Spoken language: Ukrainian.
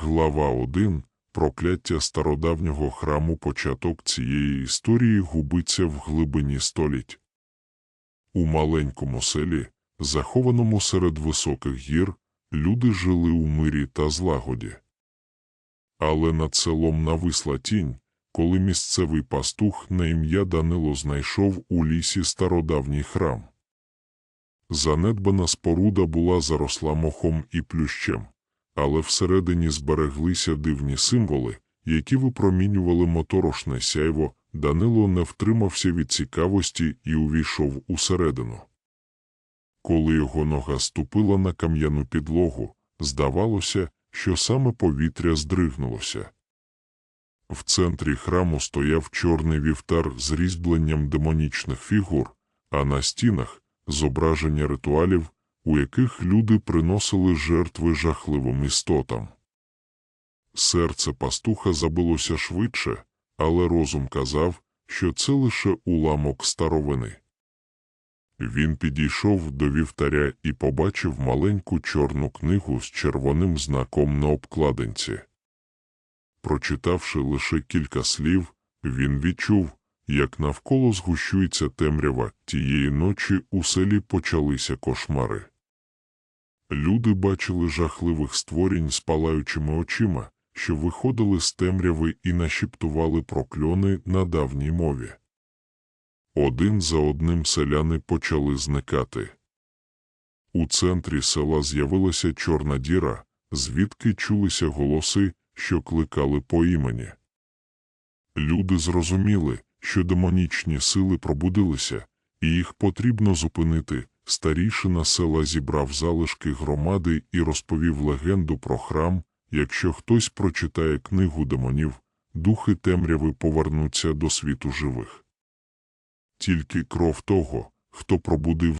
Глава 1. Прокляття стародавнього храму Початок цієї історії губиться в глибині століть. У маленькому селі, захованому серед високих гір, люди жили у мирі та злагоді. Але над селом нависла тінь, коли місцевий пастух на ім'я Данило знайшов у лісі стародавній храм. Занедбана споруда була заросла мохом і плющем, але всередині збереглися дивні символи, які випромінювали моторошне сяйво, Данило не втримався від цікавості і увійшов усередину. Коли його нога ступила на кам'яну підлогу, здавалося, що саме повітря здригнулося. В центрі храму стояв чорний вівтар з різьбленням демонічних фігур, а на стінах зображення ритуалів, у яких люди приносили жертви жахливим істотам. Серце пастуха забилося швидше, але розум казав, що це лише уламок старовини. Він підійшов до вівтаря і побачив маленьку чорну книгу з червоним знаком на обкладинці. Прочитавши лише кілька слів, він відчув, як навколо згущується темрява, тієї ночі у селі почалися кошмари. Люди бачили жахливих створінь з палаючими очима, що виходили з темряви і нашіптували прокльони на давній мові. Один за одним селяни почали зникати. У центрі села з'явилася чорна діра, звідки чулися голоси, що кликали по імені. Люди зрозуміли, що демонічні сили пробудилися, і їх потрібно зупинити. Старішина села зібрав залишки громади і розповів легенду про храм. Якщо хтось прочитає книгу демонів, духи темряви повернуться до світу живих. Тільки кров того, хто пробудив